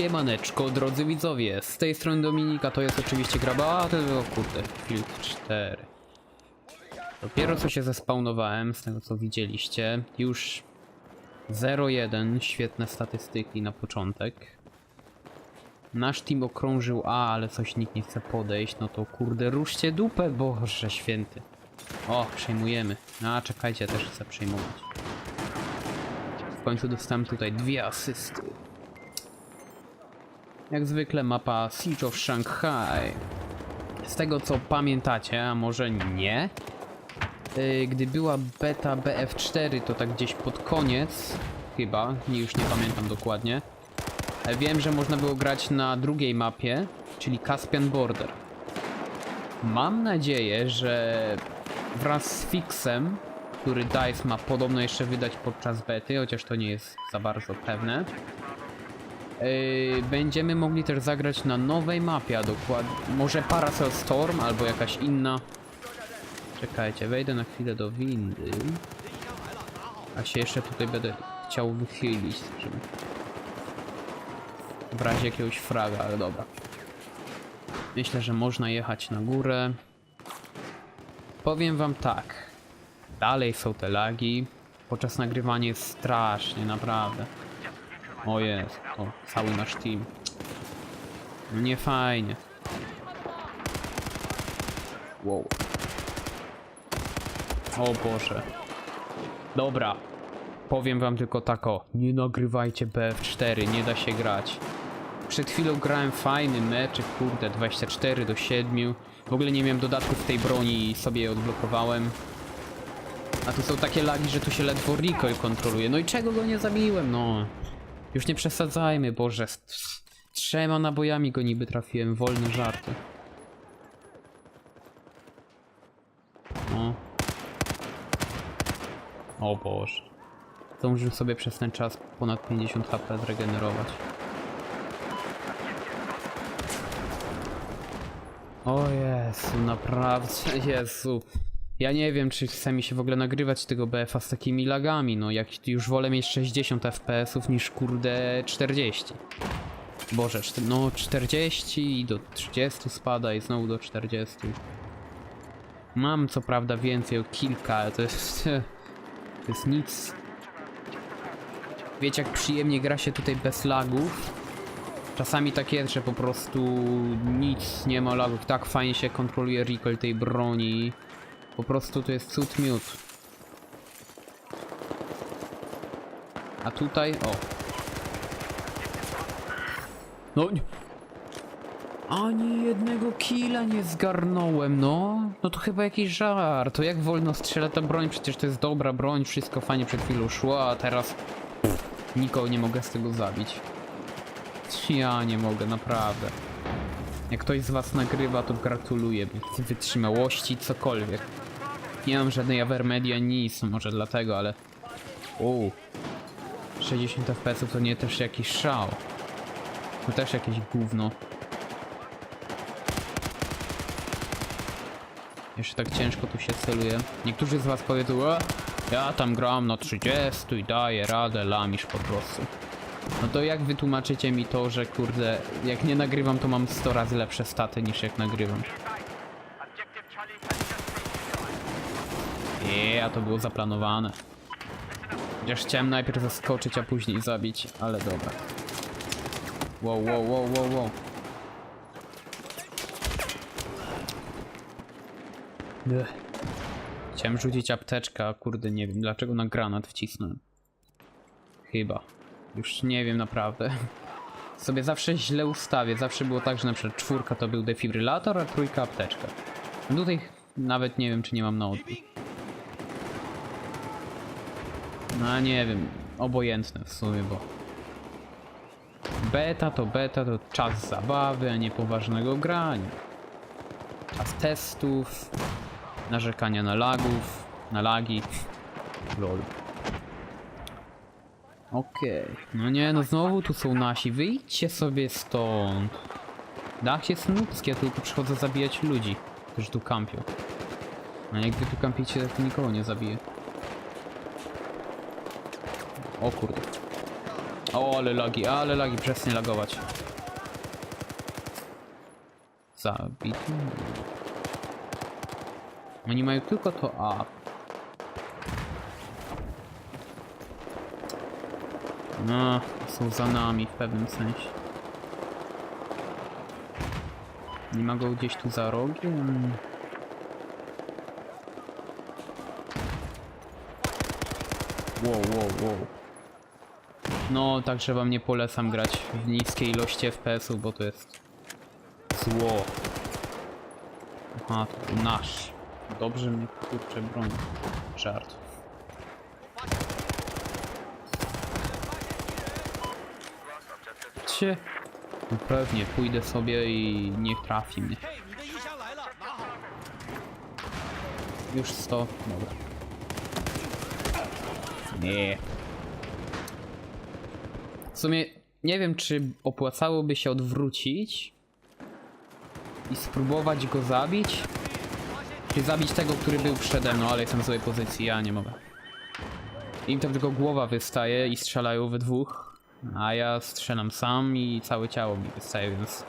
Siemaneczko, drodzy widzowie, z tej strony Dominika, to jest oczywiście graba, a to o kurde, Field 4. Dopiero co się zespawnowałem, z tego co widzieliście, już 0-1, świetne statystyki na początek. Nasz team okrążył A, ale coś nikt nie chce podejść, no to kurde, ruszcie dupę, boże święty. O, przejmujemy. A, czekajcie, też chcę przejmować. W końcu dostałem tutaj dwie asysty. Jak zwykle mapa Siege of Shanghai. Z tego co pamiętacie, a może nie, yy, gdy była beta BF4, to tak gdzieś pod koniec, chyba, już nie pamiętam dokładnie, e, wiem, że można było grać na drugiej mapie, czyli Caspian Border. Mam nadzieję, że wraz z fixem, który DICE ma podobno jeszcze wydać podczas bety, chociaż to nie jest za bardzo pewne, Yy, będziemy mogli też zagrać na nowej mapie, a dokładnie może Parasol Storm albo jakaś inna. Czekajcie, wejdę na chwilę do windy. A się jeszcze tutaj będę chciał wychylić, żeby... W razie jakiegoś fraga, ale dobra. Myślę, że można jechać na górę. Powiem wam tak. Dalej są te lagi. Podczas nagrywania jest strasznie, naprawdę. O jest, o, cały nasz team. Nie fajnie. Wow. O Boże. Dobra. Powiem wam tylko tak o. Nie nagrywajcie BF4, nie da się grać. Przed chwilą grałem fajny mecz, kurde, 24 do 7. W ogóle nie miałem dodatków tej broni i sobie je odblokowałem. A tu są takie lagi, że tu się ledwo recoil kontroluje. No i czego go nie zabiłem, no. Już nie przesadzajmy, Boże. Z trzema nabojami go niby trafiłem, wolne żarty. No. O Boże. Zdążył sobie przez ten czas ponad 50 HP zregenerować. O Jezu, naprawdę, Jezu. Ja nie wiem, czy chce mi się w ogóle nagrywać tego BF-a z takimi lagami, no jak już wolę mieć 60 FPS-ów niż kurde 40. Boże, no 40 i do 30 spada i znowu do 40. Mam co prawda więcej o kilka, ale to jest... To jest nic. Wiecie jak przyjemnie gra się tutaj bez lagów? Czasami tak jest, że po prostu nic nie ma lagów, tak fajnie się kontroluje recoil tej broni. Po prostu to jest cud miód. A tutaj, o. No. Ani jednego killa nie zgarnąłem, no. No to chyba jakiś żart. To jak wolno strzela ta broń? Przecież to jest dobra broń, wszystko fajnie przed chwilą szło, a teraz nikogo nie mogę z tego zabić. Ja nie mogę, naprawdę. Jak ktoś z was nagrywa, to gratuluję wytrzymałości, cokolwiek. Nie mam żadnej avermedia, nic, może dlatego, ale... Uuu. 60 fps to nie też jakiś szał. To też jakieś gówno. Jeszcze tak ciężko tu się celuje. Niektórzy z was powiedzą, e, ja tam gram na 30 i daję radę, lamisz po prostu. No to jak wytłumaczycie mi to, że kurde, jak nie nagrywam, to mam 100 razy lepsze staty niż jak nagrywam? Nie, a to było zaplanowane. Chociaż chciałem najpierw zaskoczyć, a później zabić, ale dobra. Wow, wow, wow, wow, wow. Ech. Chciałem rzucić apteczkę, a kurde nie wiem dlaczego na granat wcisnąłem. Chyba. Już nie wiem naprawdę. Sobie zawsze źle ustawię. Zawsze było tak, że na przykład czwórka to był defibrylator, a trójka apteczka. Tutaj nawet nie wiem, czy nie mam na odbiór. No nie wiem. Obojętne w sumie, bo... Beta to beta, to czas zabawy, a nie poważnego grania. Czas testów, narzekania na lagów, na lagi. Lol. Okej. No nie, no znowu tu są nasi. Wyjdźcie sobie stąd. Dach jest nubskie, tylko przychodzę zabijać ludzi, którzy tu kampią. A jak wy tu kampicie, to nikogo nie zabije. O kurde. O, ale lagi, ale lagi, przestań lagować. Zabity. Oni mają tylko to A. No, są za nami w pewnym sensie. Nie ma go gdzieś tu za rogiem? Wow, wow, wow. No, także wam nie polecam grać w niskiej ilości FPS-u, bo to jest zło. Aha, to nasz. Dobrze mnie kurczę broń. Żart. Cie. No pewnie, pójdę sobie i niech trafi mnie. Już 100, dobra. Nie. W sumie nie wiem, czy opłacałoby się odwrócić i spróbować go zabić, czy zabić tego, który był przede mną, ale jestem w złej pozycji, ja nie mogę. Im tam tylko głowa wystaje i strzelają we dwóch, a ja strzelam sam i całe ciało mi wystaje, więc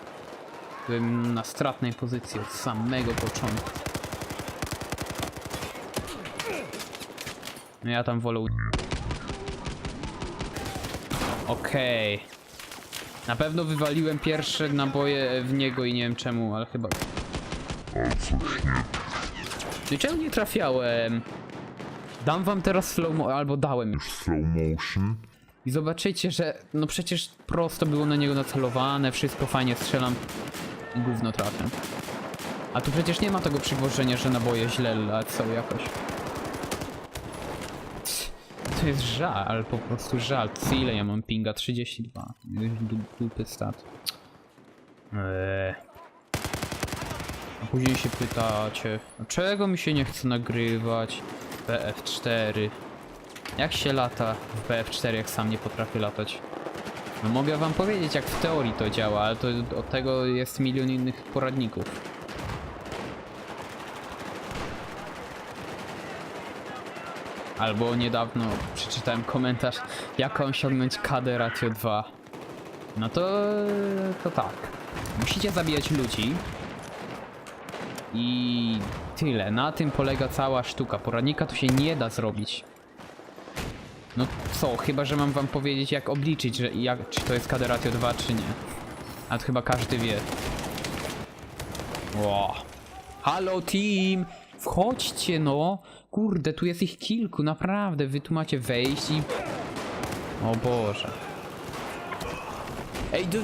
byłem na stratnej pozycji od samego początku. No ja tam wolę... Okej. Na pewno wywaliłem pierwsze naboje w niego i nie wiem czemu, ale chyba... No i czemu nie trafiałem? Dam wam teraz slow mo albo dałem już. slow motion. I zobaczycie, że no przecież prosto było na niego nacelowane, wszystko fajnie strzelam i gówno trafię. A tu przecież nie ma tego przywożenia, że naboje źle lecą jakoś. To jest żal, po prostu żal. Co ile ja mam pinga? 32. Du- Dupy stat. Eee. A później się pytacie, czego mi się nie chce nagrywać? BF4. Jak się lata w BF4, jak sam nie potrafię latać? No mogę wam powiedzieć, jak w teorii to działa, ale to od tego jest milion innych poradników. Albo niedawno przeczytałem komentarz, jak osiągnąć KD ratio 2. No to, to tak. Musicie zabijać ludzi. I tyle. Na tym polega cała sztuka. Poradnika tu się nie da zrobić. No co, chyba że mam wam powiedzieć jak obliczyć, że jak, czy to jest KD ratio 2 czy nie. A to chyba każdy wie. Ło. Halo team! Wchodźcie no! Kurde, tu jest ich kilku, naprawdę. Wy tu macie wejść i... O Boże. Ej, do...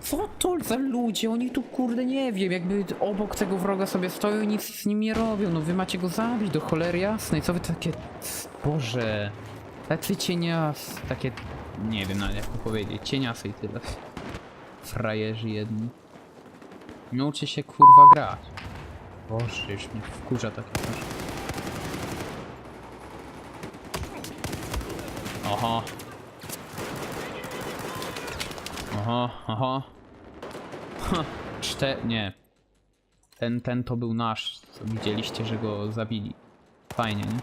Co to za ludzie? Oni tu kurde nie wiem, jakby obok tego wroga sobie stoją i nic z nim nie robią. No wy macie go zabić do cholery jasnej. Co wy takie... Boże. Tacy cienias... Takie... Nie wiem nawet jak to powiedzieć. Cieniasy i tyle. Frajerzy jedni. Nauczy się kurwa grać. Boże, już mnie wkurza takie coś. Oho. Oho, oho. Ha, czte... nie. Ten, ten to był nasz, co widzieliście, że go zabili. Fajnie, nie?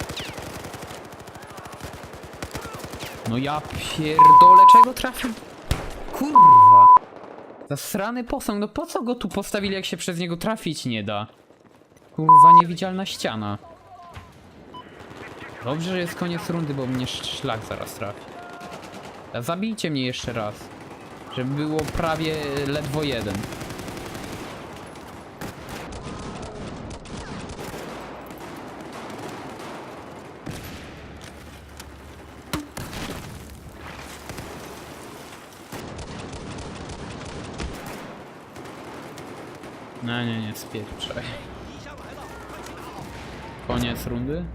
No ja pierdolę, czego trafił? Kurwa. Zasrany posąg, no po co go tu postawili, jak się przez niego trafić nie da? Kurwa, niewidzialna ściana. Dobrze, że jest koniec rundy, bo mnie sz- szlak zaraz trafi. Zabijcie mnie jeszcze raz. Żeby było prawie ledwo jeden. No nie, nie, spieprzaj koniec rundy?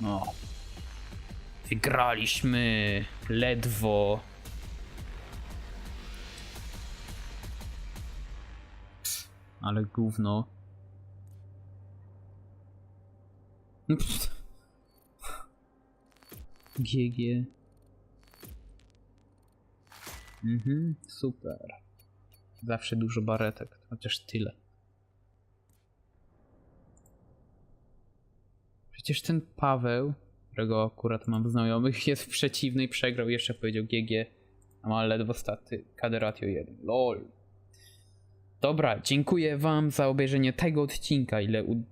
No. Wygraliśmy ledwo. Ale gówno. GG. Mhm, super. Zawsze dużo baretek, chociaż tyle. Przecież ten Paweł, którego akurat mam znajomych, jest przeciwny i przegrał. Jeszcze powiedział GG, a ma ledwo staty. kaderatio 1. LOL. Dobra, dziękuję wam za obejrzenie tego odcinka, ile... U...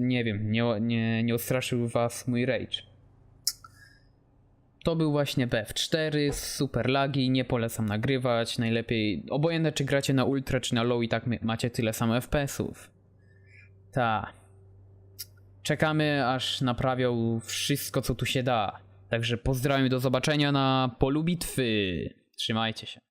Nie wiem, nie, nie, nie ostraszył was mój rage. To był właśnie BF4, super lagi, nie polecam nagrywać, najlepiej, obojętne czy gracie na ultra czy na low i tak macie tyle samo FPS-ów. Ta. Czekamy aż naprawią wszystko co tu się da. Także pozdrawiam do zobaczenia na polu bitwy. Trzymajcie się.